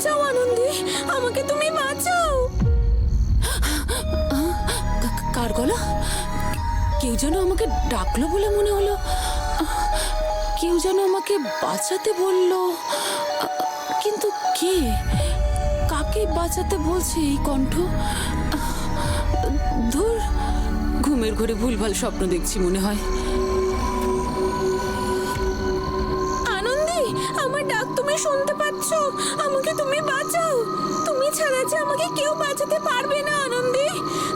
বাঁচাও আনন্দী, আমাকে তুমি বাঁচাও। কার গলা? কেউ যেন আমাকে ডাকলো বলে মনে হলো। কেউ যেন আমাকে বাঁচাতে বলল। কিন্তু কে? কাকে বাঁচাতে বলছে এই কণ্ঠ? ধুর, ঘুমের ঘরে ভুলভাল স্বপ্ন দেখছি মনে হয়। আনন্দি, আমার ডাক তুমি শুনতে আমাকে তুমি বাঁচাও। তুমি ছাড়া যে আমাকে কেউ বাঁচাতে পারবে না, আনন্দে।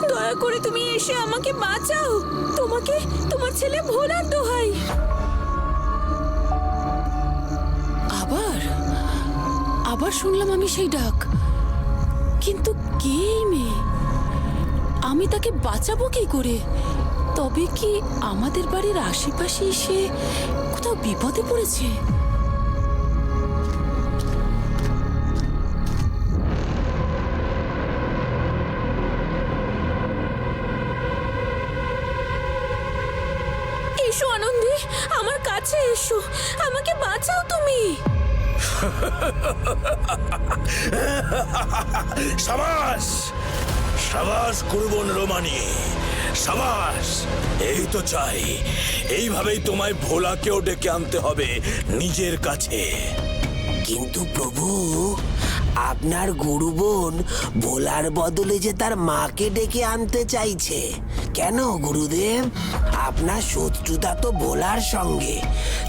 দয়া করে তুমি এসে আমাকে বাঁচাও। তোমাকে তোমার ছেলে ভোলার দোহাই। আবার? আবার শুনলাম আমি সেই ডাক। কিন্তু কে মেয়ে? আমি তাকে বাঁচাবো কি করে? তবে কি আমাদের বাড়ির আশেপাশে এসে কোথাও বিপদে পড়েছে? সাবাস! সাবাস কুরবন রোমানি। সাবাস! এই তো চাই। এইভাবেই তোমায় ভোলাকেও ডেকে আনতে হবে নিজের কাছে। কিন্তু প্রভু আপনার গুরু বোন ভোলার বদলে যে তার মাকে ডেকে আনতে চাইছে। কেন গুরুদেব? আপনার শত্রুতা তো ভোলার সঙ্গে।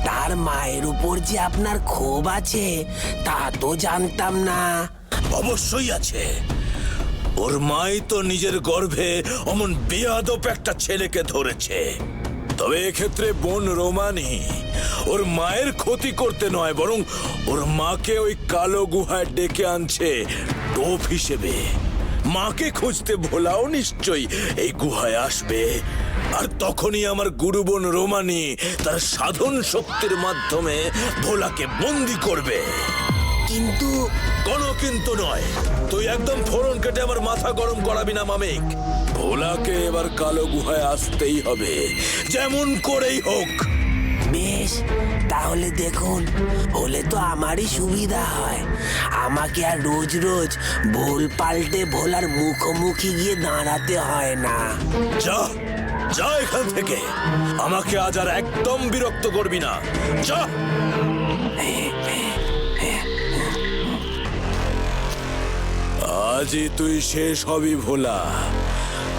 তার মায়ের উপর যে আপনার ক্ষোভ আছে, তা তো জানতাম না। অবশ্যই আছে। ওর মাই তো নিজের গর্ভে অমন বেয়াদপ একটা ছেলেকে ধরেছে। তবে এক্ষেত্রে বোন রোমানি ওর মায়ের ক্ষতি করতে নয় বরং ওর মাকে ওই কালো গুহায় ডেকে আনছে টোপ হিসেবে। মাকে খুঁজতে ভোলাও নিশ্চয়ই এই গুহায় আসবে। আর তখনই আমার গুরু বোন রোমানি তার সাধন শক্তির মাধ্যমে ভোলাকে বন্দি করবে। কিন্তু কোনো কিন্তু নয় তুই একদম ফোড়ন কেটে আমার মাথা গরম করাবি না মামিক। ভোলাকে এবার কালো গুহায় আসতেই হবে যেমন করেই হোক। বেশ তাহলে দেখুন, হলে তো আমারই সুবিধা হয়। আমাকে আর রোজ রোজ ভোল পাল্টে ভোলার মুখোমুখি গিয়ে দাঁড়াতে হয় না। যা যা এখান থেকে। আমাকে আজ আর একদম বিরক্ত করবি না। যা। আজই তুই শেষ হবি ভোলা।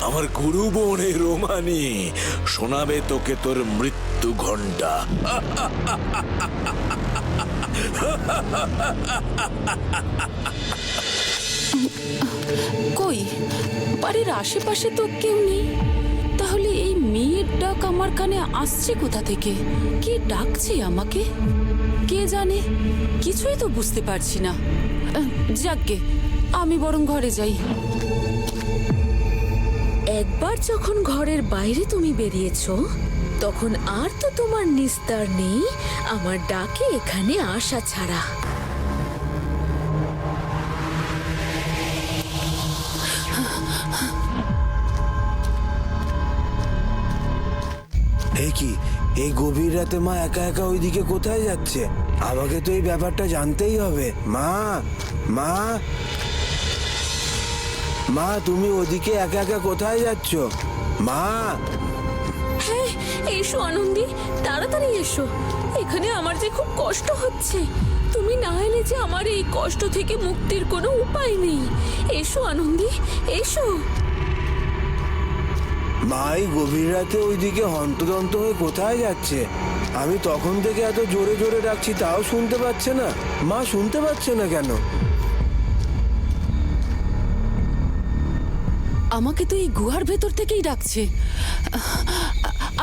আমার গুরু বোন রোমানি, শোনাবে তোকে তোর মৃত্যু ঘণ্টা কই? বাড়ির আশেপাশে তো কেউ নেই। তাহলে এই মেয়ের ডাক আমার কানে আসছে কোথা থেকে? কে ডাকছে আমাকে? কে জানে? কিছুই তো বুঝতে পারছি না। যাকগে আমি বরং ঘরে যাই। একবার যখন ঘরের বাইরে তুমি বেরিয়েছ, তখন আর তো তোমার নিস্তার নেই, আমার ডাকে এখানে আসা ছাড়া। কি এই গভীর রাতে মা একা একা ওইদিকে কোথায় যাচ্ছে? আমাকে তো এই ব্যাপারটা জানতেই হবে। মা মা মা তুমি ওদিকে একা একা কোথায় যাচ্ছ? মা! হ্যাঁ এসো আনন্দি তাড়াতাড়ি এসো। এখানে আমার যে খুব কষ্ট হচ্ছে। তুমি না এলে যে আমার এই কষ্ট থেকে মুক্তির কোনো উপায় নেই। এসো আনন্দি এসো। মা এই গভীর রাতে ওইদিকে হন্তদন্ত হয়ে কোথায় যাচ্ছে? আমি তখন থেকে এত জোরে জোরে ডাকছি তাও শুনতে পাচ্ছে না। মা শুনতে পাচ্ছে না কেন? আমাকে তো এই গুহার ভেতর থেকেই ডাকছে।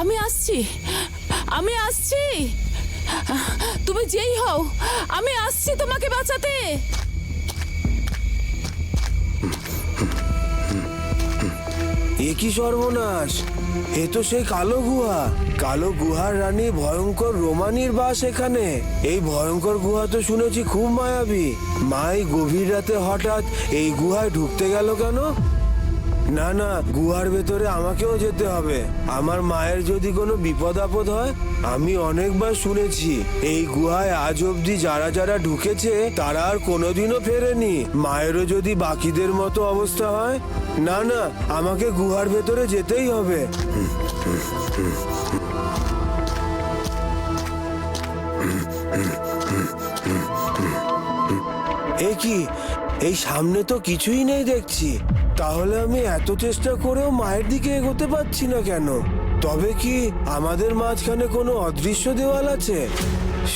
আমি আসছি। আমি আসছি। তুমি যেই হও, আমি আসছি তোমাকে বাঁচাতে। এ কি সর্বনাশ? এ তো সেই কালো গুহা। কালো গুহার রানী ভয়ঙ্কর রোমানির বাস এখানে। এই ভয়ঙ্কর গুহা তো শুনেছি খুব মায়াবী। মা, এই গভীর রাতে হঠাৎ এই গুহায় ঢুকতে গেল কেন? না না, গুহার ভেতরে আমাকেও যেতে হবে। আমার মায়ের যদি কোনো বিপদ আপদ হয়, আমি অনেকবার শুনেছি, এই গুহায় আজ অবধি যারা যারা ঢুকেছে, তারা আর কোনোদিনও ফেরেনি। মায়েরও যদি বাকিদের মতো অবস্থা হয়, না না, আমাকে গুহার ভেতরে যেতেই হবে। এ কি? এই সামনে তো কিছুই নেই দেখছি। তাহলে আমি এত চেষ্টা করেও মায়ের দিকে এগোতে পারছি না কেন? তবে কি আমাদের মাঝখানে কোনো অদৃশ্য দেওয়াল আছে?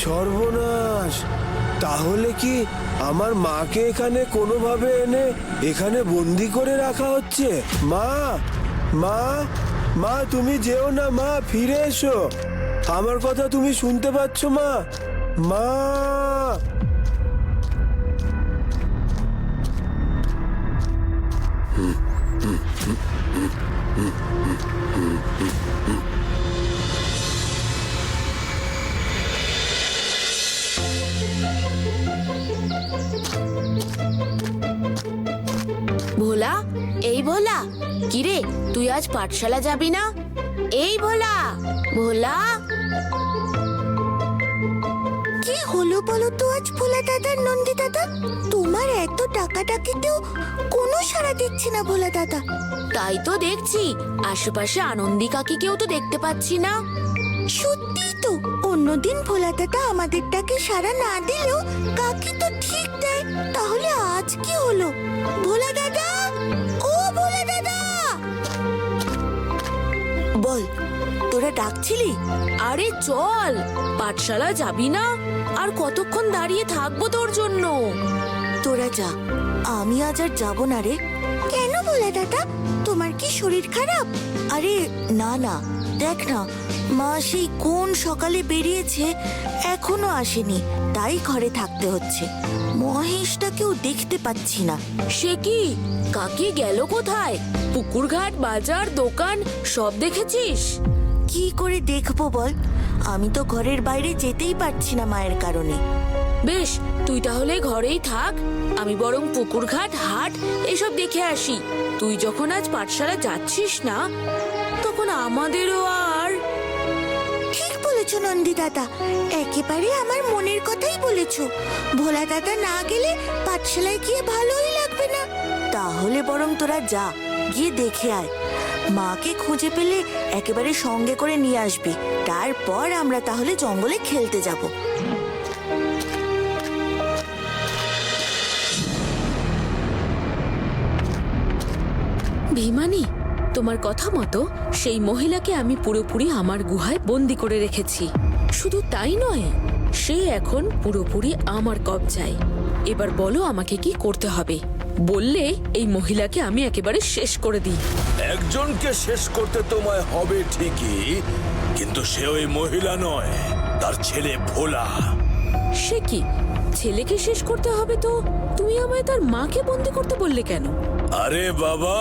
সর্বনাশ! তাহলে কি আমার মাকে এখানে কোনোভাবে এনে এখানে বন্দি করে রাখা হচ্ছে? মা! মা! মা, তুমি যেও না, মা, ফিরে এসো। আমার কথা তুমি শুনতে পাচ্ছ, মা? মা! ভোলা, এই ভোলা, কিরে, তুই আজ পাঠশালা যাবি না? এই ভোলা ভোলা। কি হলো বলো তো আজ ভোলা দাদার নন্দী দাদা? তোমার এত টাকাটাকিতেও কোনো সাড়া দিচ্ছি না ভোলা দাদা। তাই তো দেখছি আশেপাশে আনন্দি কাকিকেও তো দেখতে পাচ্ছি না। সত্যি তো অন্যদিন ভোলা দাদা আমাদের ডাকে সাড়া না দিলেও কাকি তো ঠিক দেয় তাহলে আজ কি হলো? ভোলা দাদা ও ভোলা দাদা! বল তোরা ডাকছিলি? আরে চল পাঠশালা যাবি না? আর কতক্ষণ দাঁড়িয়ে থাকব তোর জন্য? তোরা যা। আমি আজ আর যাব না রে। কেন বলে দাদা? তোমার কি শরীর খারাপ? আরে না না। দেখ না মা সেই কোন সকালে বেরিয়েছে এখনও আসেনি। তাই ঘরে থাকতে হচ্ছে। মহেশটাকেও দেখতে পাচ্ছি না। সে কি? কাকি গেল কোথায়? পুকুরঘাট বাজার দোকান সব দেখেছিস? কি করে দেখব বল? আমি তো ঘরের বাইরে যেতেই পারছি না মায়ের কারণে। বেশ, তুই তাহলে ঘরেই থাক। আমি বরং পুকুরঘাট, হাট এসব দেখে আসি। তুই যখন আজ পাঠশালা যাচ্ছিস না, তখন আমাদেরও আর ঠিক বলেছ নন্দী একেবারে আমার মনের কথাই বলেছ। ভোলা দাদা না গেলে পাঠশালায় গিয়ে ভালোই লাগবে না। তাহলে বরং তোরা যা, গিয়ে দেখে আয়। মাকে খুঁজে পেলে একেবারে সঙ্গে করে নিয়ে আসবি। তারপর আমরা তাহলে জঙ্গলে খেলতে যাব। ভীমানি তোমার কথা মতো সেই মহিলাকে আমি পুরোপুরি আমার গুহায় বন্দি করে রেখেছি। শুধু তাই নয় সে এখন পুরোপুরি আমার কবজায়। এবার বলো আমাকে কি করতে হবে? বললে এই মহিলাকে আমি একেবারে শেষ করে দিই। একজনকে শেষ করতে তোমায় হবে ঠিকই কিন্তু সে ওই মহিলা নয় তার ছেলে ভোলা। সে কি? ছেলেকে শেষ করতে হবে তো? তুমি আমায় তার মাকে বন্দি করতে বললে কেন? আরে বাবা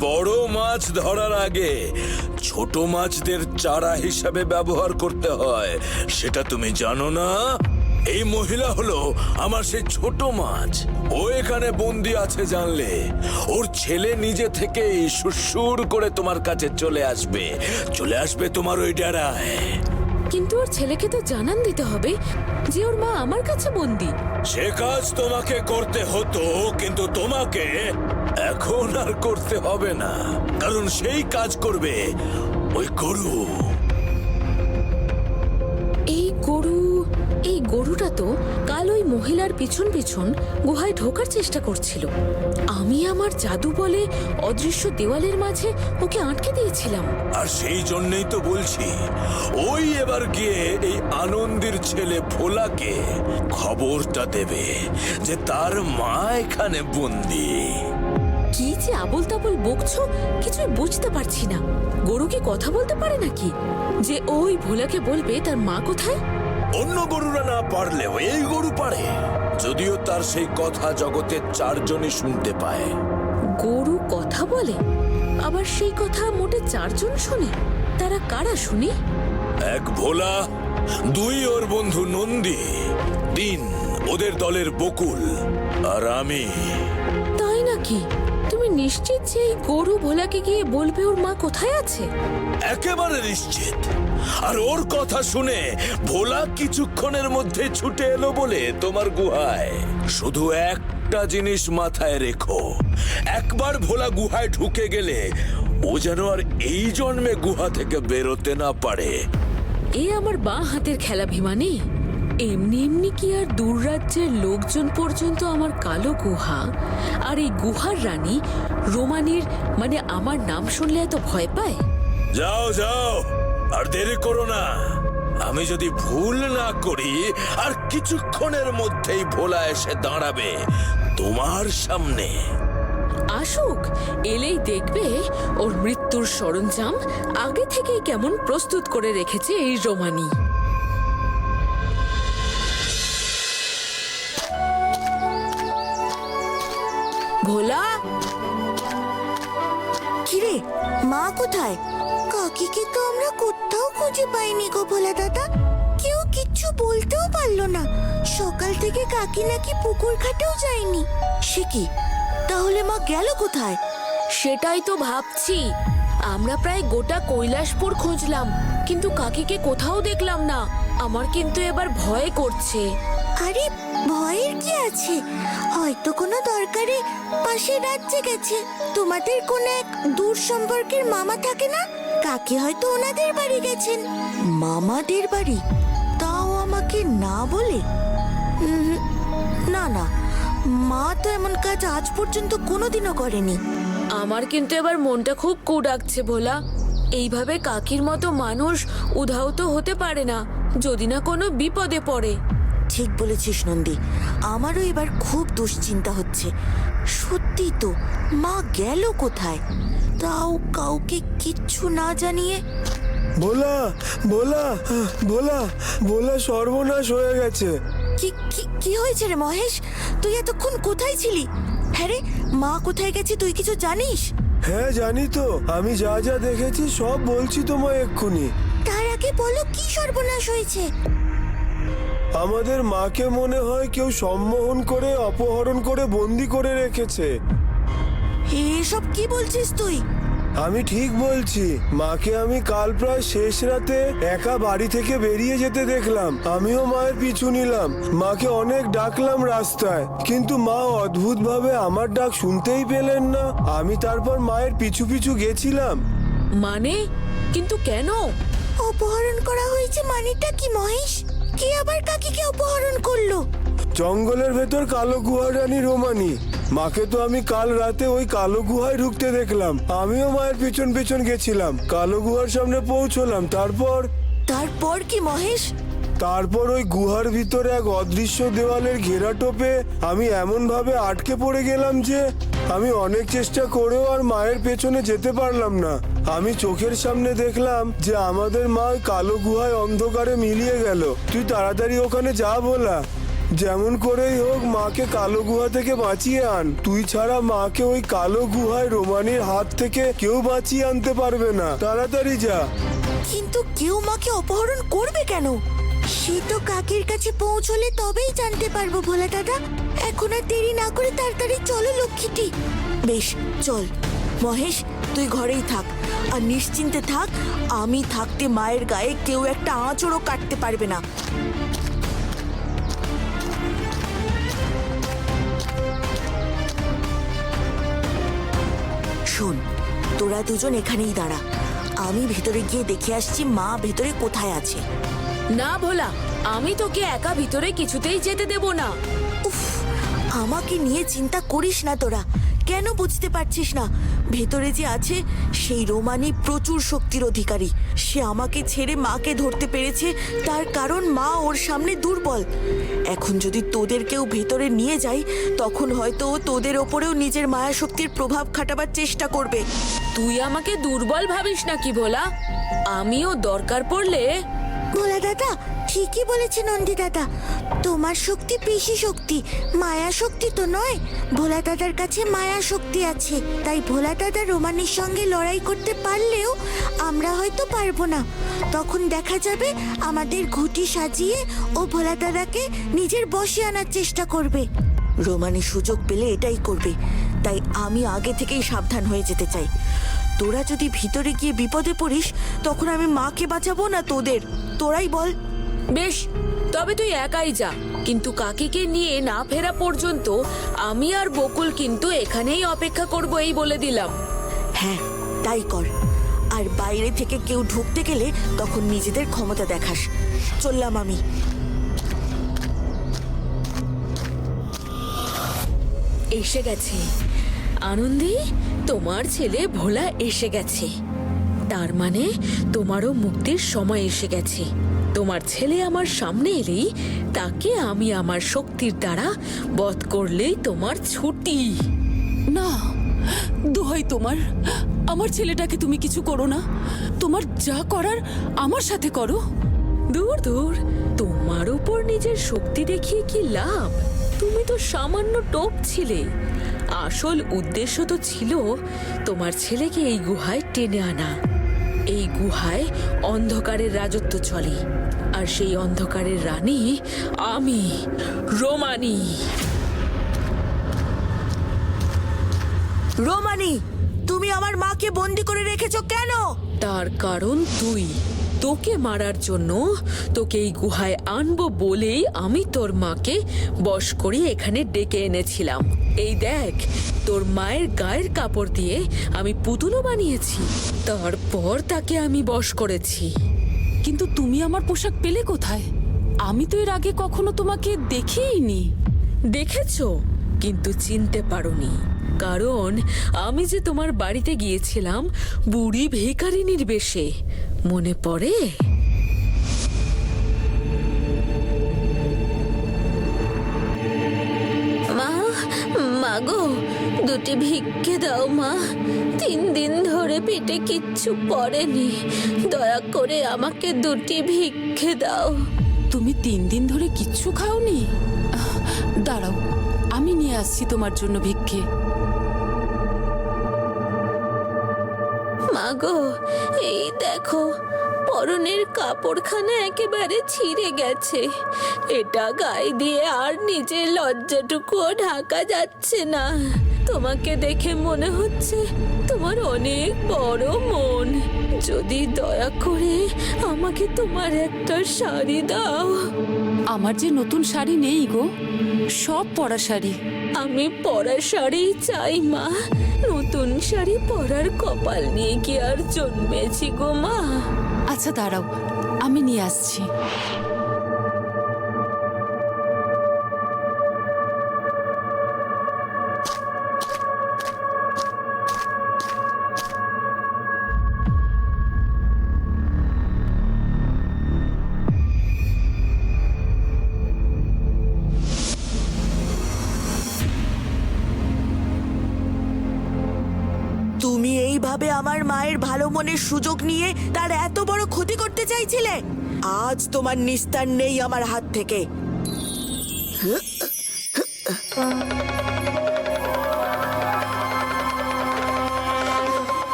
বড় মাছ ধরার আগে ছোট মাছদের চারা হিসাবে ব্যবহার করতে হয়। সেটা তুমি জানো না? এই মহিলা হলো আমার সেই ছোট মাছ। ও এখানে বন্দি আছে জানলে। ওর ছেলে নিজে থেকেই সুসুর করে তোমার কাছে চলে আসবে। চলে আসবে তোমার ওই ডেরায়। কিন্তু ওর ছেলেকে তো জানান দিতে হবে যে ওর মা আমার কাছে বন্দি। সে কাজ তোমাকে করতে হতো কিন্তু তোমাকে এখন আর করতে হবে না কারণ সেই কাজ করবে ওই গরু। এই গরু এই গরুটা তো কাল ওই মহিলার পিছন পিছন গুহায় ঢোকার চেষ্টা করছিল। আমি আমার জাদু বলে অদৃশ্য দেওয়ালের মাঝে ওকে আটকে দিয়েছিলাম। আর সেই জন্যই তো বলছি ওই এবার গিয়ে এই আনন্দের ছেলে ভোলাকে খবরটা দেবে যে তার মা এখানে বন্দি। যে আবল তাবল বকছো কিছুই বুঝতে পারছি না। গরু কি কথা বলতে পারে নাকি? যে ওই ভোলাকে বলবে তার মা কোথায়? অন্য গরুরা না পারলেও এই গরু পারে যদিও তার সেই কথা জগতের চারজনই শুনতে পায়। গরু কথা বলে? আবার সেই কথা মোটে চারজন শোনে? তারা কারা শুনি? এক ভোলা দুই ওর বন্ধু নন্দী তিন ওদের দলের বকুল আর আমি। তাই নাকি? নিশ্চিত যে এই গরু ভোলাকে গিয়ে বলবে ওর মা কোথায় আছে? একেবারে নিশ্চিত। আর ওর কথা শুনে ভোলা কিছুক্ষণের মধ্যে ছুটে এলো বলে তোমার গুহায়। শুধু একটা জিনিস মাথায় রেখো। একবার ভোলা গুহায় ঢুকে গেলে ও যেন আর এই জন্মে গুহা থেকে বেরোতে না পারে। এ আমার বাঁ হাতের খেলা ভিমানি এমনি এমনি কি আর দূর রাজ্যের লোকজন পর্যন্ত আমার কালো গুহা? আর এই গুহার রানী রোমানির মানে আমার নাম শুনলে এত ভয় পায়? যাও যাও আর দেরি করো না। আমি যদি ভুল না করি আর কিছুক্ষণের মধ্যেই ভোলা এসে দাঁড়াবে তোমার সামনে। আসুক এলেই দেখবে ওর মৃত্যুর সরঞ্জাম আগে থেকেই কেমন প্রস্তুত করে রেখেছে এই রোমানি। ভোলা কিরে? মা কোথায়? কাকিকে তো আমরা কোথাও খুঁজে পাইনি গো ভোলা দাদা কেউ কিচ্ছু বলতেও পারল না। সকাল থেকে কাকি নাকি পুকুর ঘাটেও যায়নি। সে কি? তাহলে মা গেল কোথায়? সেটাই তো ভাবছি। আমরা প্রায় গোটা কৈলাসপুর খুঁজলাম কিন্তু কাকিকে কোথাও দেখলাম না। আমার কিন্তু এবার ভয় করছে। আরে ভয়ের কি আছে? হয়তো কোনো দরকারে পাশের রাজ্যে গেছে। তোমাদের কোনো এক দূর সম্পর্কের মামা থাকে না? কাকে হয়তো ওনাদের বাড়ি গেছেন। মামাদের বাড়ি? তাও আমাকে না বলে? না না। মা তো এমন কাজ আজ পর্যন্ত কোনোদিনও করেনি। আমার কিন্তু এবার মনটা খুব কু ডাকছে ভোলা। এইভাবে কাকির মতো মানুষ উধাও তো হতে পারে না, যদি না কোনো বিপদে পড়ে। ঠিক বলেছিস নন্দী। আমারও এবার খুব দুশ্চিন্তা হচ্ছে। সত্যি তো মা গেল কোথায়? তাও কাউকে কিচ্ছু না জানিয়ে ভোলা ভোলা ভোলা ভোলা সর্বনাশ হয়ে গেছে। কি কি হয়েছে রে মহেশ? তুই এতক্ষণ কোথায় ছিলি? হ্যাঁ রে মা কোথায় গেছে তুই কিছু জানিস? হ্যাঁ জানি তো। আমি যা যা দেখেছি সব বলছি তোমায় এক্ষুনি। তার আগে বলো কি সর্বনাশ হয়েছে? আমাদের মাকে মনে হয় কেউ সম্মোহন করে অপহরণ করে বন্দি করে রেখেছে। এসব কি বলছিস তুই? আমি ঠিক বলছি মাকে আমি কাল প্রায় শেষ রাতে একা বাড়ি থেকে বেরিয়ে যেতে দেখলাম। আমিও মায়ের পিছু নিলাম। মাকে অনেক ডাকলাম রাস্তায় কিন্তু মা অদ্ভুতভাবে আমার ডাক শুনতেই পেলেন না। আমি তারপর মায়ের পিছু পিছু গেছিলাম। মানে? কিন্তু কেন? অপহরণ করা হয়েছে মানেটা কি মহেশ? কে আবার কাকিকে অপহরণ করল? জঙ্গলের ভেতর কালো গুহা রানী রোমানি। মাকে তো আমি কাল রাতে ওই কালো গুহায় ঢুকতে দেখলাম। আমিও মায়ের পিছন পিছন গেছিলাম। কালো গুহার সামনে পৌঁছলাম। তারপর? তারপর কি মহেশ? তারপর ওই গুহার ভিতরে এক অদৃশ্য দেওয়ালের ঘেরা টোপে আমি এমন ভাবে আটকে পড়ে গেলাম যে আমি অনেক চেষ্টা করেও আর মায়ের পেছনে যেতে পারলাম না। আমি চোখের সামনে দেখলাম যে আমাদের মা কালো গুহায় অন্ধকারে মিলিয়ে গেল। তুই তাড়াতাড়ি ওখানে যা বলা। যেমন করেই হোক, মাকে কালো গুহা থেকে বাঁচিয়ে আন। তুই ছাড়া মাকে ওই কালো গুহায় রোমানির হাত থেকে কেউ বাঁচিয়ে আনতে পারবে না। তাড়াতাড়ি যা। কিন্তু কেউ মাকে অপহরণ করবে কেন? সে তো কাকের কাছে পৌঁছলে তবেই জানতে পারব ভোলা দাদা। এখন আর দেরি না করে তাড়াতাড়ি চলো লক্ষ্মীটি। বেশ, চল। মহেশ, তুই ঘরেই থাক। আর নিশ্চিন্তে থাক, আমি থাকতে মায়ের গায়ে কেউ একটা আঁচড়ও কাটতে পারবে না। শোন, তোরা দুজন এখানেই দাঁড়া। আমি ভেতরে গিয়ে দেখে আসছি মা ভেতরে কোথায় আছে। না ভোলা আমি তোকে একা ভিতরে কিছুতেই যেতে দেব না। উফ আমাকে নিয়ে চিন্তা করিস না তোরা। কেন বুঝতে পারছিস না? ভেতরে যে আছে সেই রোমানি প্রচুর শক্তির অধিকারী। সে আমাকে ছেড়ে মাকে ধরতে পেরেছে তার কারণ মা ওর সামনে দুর্বল। এখন যদি তোদের কেউ ভেতরে নিয়ে যায় তখন হয়তো ও তোদের ওপরেও নিজের মায়া শক্তির প্রভাব খাটাবার চেষ্টা করবে। তুই আমাকে দুর্বল ভাবিস নাকি ভোলা? আমিও দরকার পড়লে ভোলা দাদা, ঠিকই বলেছে নন্দী দাদা। তোমার শক্তি পেশি শক্তি, মায়া শক্তি তো নয়। ভোলা দাদার কাছে মায়া শক্তি আছে, তাই ভোলা দাদা রোমানের সঙ্গে লড়াই করতে পারলেও আমরা হয়তো পারব না। তখন দেখা যাবে আমাদের ঘুটি সাজিয়ে ও ভোলা দাদাকে নিজের বশে আনার চেষ্টা করবে। রোমানি সুযোগ পেলে এটাই করবে, তাই আমি আগে থেকেই সাবধান হয়ে যেতে চাই। তোরা যদি ভিতরে গিয়ে বিপদে পড়িস তখন আমি মাকে বাঁচাবো না তোদের। তোরাই বল। বেশ তবে তুই একাই যা। কিন্তু কাকিকে নিয়ে না ফেরা পর্যন্ত আমি আর বকুল কিন্তু এখানেই অপেক্ষা করব এই বলে দিলাম। হ্যাঁ তাই কর। আর বাইরে থেকে কেউ ঢুকতে গেলে তখন নিজেদের ক্ষমতা দেখাস। চললাম আমি। এসে গেছে। আনন্দী তোমার ছেলে ভোলা এসে গেছে। তার মানে তোমারও মুক্তির সময় এসে গেছে। তোমার ছেলে আমার সামনে এলেই তাকে আমি আমার শক্তির দ্বারা বধ করলেই তোমার ছুটি। না দোহাই তোমার। আমার ছেলেটাকে তুমি কিছু করো না। তোমার যা করার আমার সাথে করো। দূর দূর। তোমার উপর নিজের শক্তি দেখিয়ে কি লাভ? তুমি তো সামান্য টোপ ছিলে। আসল উদ্দেশ্য তো ছিল তোমার ছেলেকে এই গুহায় টেনে আনা। এই গুহায় অন্ধকারের রাজত্ব চলে আর সেই অন্ধকারের রানী আমি রোমানি। রোমানি তুমি আমার মাকে বন্দি করে রেখেছো কেন? তার কারণ তুই। তোকে মারার জন্য তোকে এই গুহায় আনব বলেই আমি তোর মাকে বশ করে এখানে ডেকে এনেছিলাম। এই দেখ, তোর মায়ের গায়ের কাপড় দিয়ে আমি পুতুলও বানিয়েছি। তারপর তাকে আমি বশ করেছি। কিন্তু তুমি আমার পোশাক পেলে কোথায়? আমি তো এর আগে কখনো তোমাকে দেখিইনি দেখেছ? কিন্তু চিনতে পারোনি। কারণ আমি যে তোমার বাড়িতে গিয়েছিলাম, বুড়ি ভিকারিনীর বেশে। মনে পড়ে? মা মাগো দুটি ভিক্ষে দাও মা। তিন দিন ধরে পেটে কিচ্ছু পড়েনি। দয়া করে আমাকে দুটি ভিক্ষে দাও। তুমি তিন দিন ধরে কিচ্ছু খাওনি? দাঁড়াও আমি নিয়ে আসছি তোমার জন্য ভিক্ষে। মাগো দেখো পরনের কাপড়খানা একেবারে ছিঁড়ে গেছে। এটা গায়ে দিয়ে আর নিজের লজ্জাটুকুও ঢাকা যাচ্ছে না। তোমাকে দেখে মনে হচ্ছে তোমার অনেক বড় মন। যদি দয়া করে আমাকে তোমার একটা শাড়ি দাও। আমার যে নতুন শাড়ি নেই গো সব পরা শাড়ি। আমি পরা শাড়ি চাই মা। নতুন শাড়ি পরার কপাল নিয়ে কি আর জন্মেছি গো মা? আচ্ছা দাঁড়াও, আমি নিয়ে আসছি। তুমি এইভাবে আমার মায়ের ভালো মনের সুযোগ নিয়ে তার এত বড় ক্ষতি করতে চাইছিলে? আজ তোমার নিস্তার নেই আমার হাত থেকে।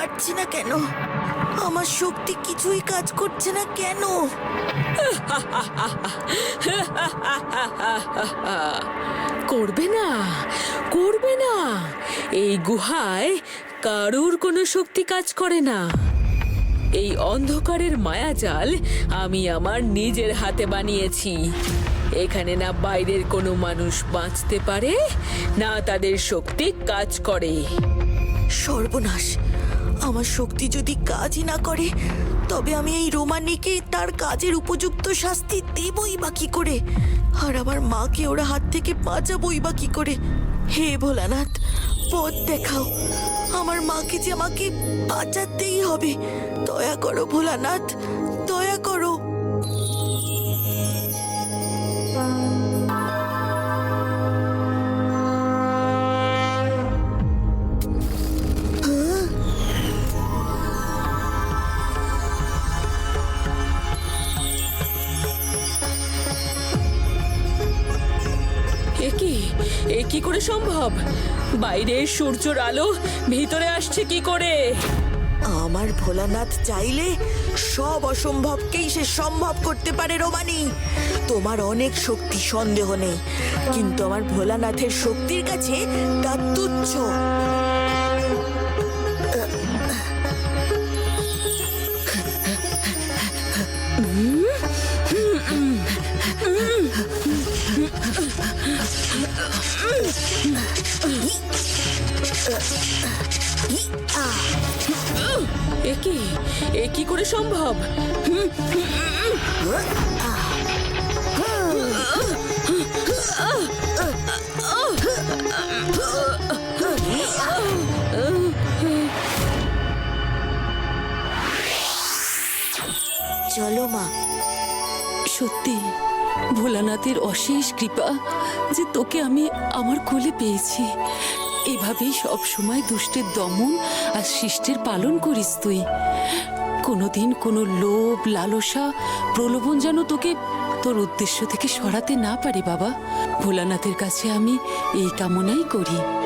পারছি না কেন? আমার শক্তি কিছুই কাজ করছে না কেন? করবে না করবে না। এই গুহায় কারুর কোনো শক্তি কাজ করে না। এই অন্ধকারের মায়াজাল আমি আমার নিজের হাতে বানিয়েছি। এখানে না বাইরের কোনো মানুষ বাঁচতে পারে না তাদের শক্তি কাজ করে। সর্বনাশ। আমার শক্তি যদি কাজই না করে, তবে আমি এই রোমানিকে তার কাজের উপযুক্ত শাস্তি দেবই বা কি করে? আর আমার মাকে ওরা হাত থেকে বাঁচাবই বা কি করে? হে ভোলানাথ, পথ দেখাও। আমার মাকে যে আমাকে বাঁচাতেই হবে। দয়া করো ভোলানাথ, দয়া করো। সম্ভব? বাইরে সূর্যর আলো, ভিতরে আসছে কি করে? আমার ভোলানাথ চাইলে সব অসম্ভবকেই সে সম্ভব করতে পারে, রোমানি। তোমার অনেক শক্তি সন্দেহ নেই, কিন্তু আমার ভোলানাথের শক্তির কাছে তা তুচ্ছ। কি? এ কি করে সম্ভব? চলো মা। সত্যি ভোলানাথের অশেষ কৃপা যে তোকে আমি আমার কোলে পেয়েছি। এভাবেই সব সময় দুষ্টের দমন আর শিষ্টের পালন করিস তুই। কোনোদিন কোনো লোভ, লালসা, প্রলোভন যেন তোকে তোর উদ্দেশ্য থেকে সরাতে না পারে বাবা। ভোলানাথের কাছে আমি এই কামনাই করি।